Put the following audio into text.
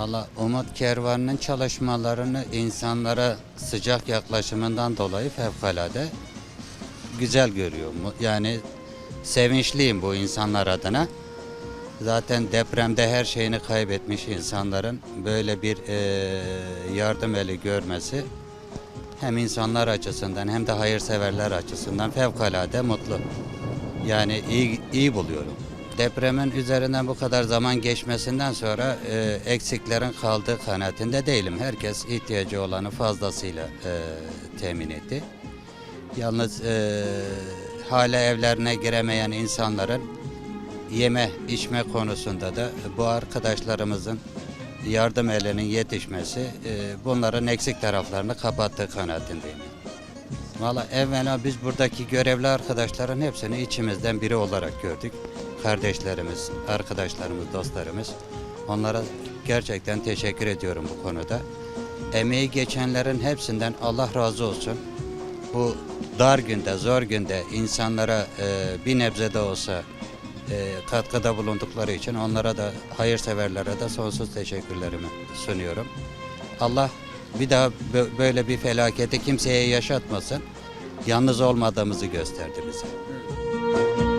Valla Umut Kervanı'nın çalışmalarını insanlara sıcak yaklaşımından dolayı fevkalade güzel görüyorum. Yani sevinçliyim bu insanlar adına. Zaten depremde her şeyini kaybetmiş insanların böyle bir eee, yardım eli görmesi hem insanlar açısından hem de hayırseverler açısından fevkalade mutlu. Yani iyi, iyi buluyorum. Depremin üzerinden bu kadar zaman geçmesinden sonra e, eksiklerin kaldığı kanaatinde değilim. Herkes ihtiyacı olanı fazlasıyla e, temin etti. Yalnız e, hala evlerine giremeyen insanların yeme içme konusunda da bu arkadaşlarımızın yardım elinin yetişmesi e, bunların eksik taraflarını kapattığı kanaatindeyim. Valla evvela biz buradaki görevli arkadaşların hepsini içimizden biri olarak gördük. Kardeşlerimiz, arkadaşlarımız, dostlarımız. Onlara gerçekten teşekkür ediyorum bu konuda. Emeği geçenlerin hepsinden Allah razı olsun. Bu dar günde, zor günde insanlara e, bir nebze de olsa e, katkıda bulundukları için onlara da hayırseverlere de sonsuz teşekkürlerimi sunuyorum. Allah bir daha böyle bir felaketi kimseye yaşatmasın. Yalnız olmadığımızı gösterdi bize. Evet.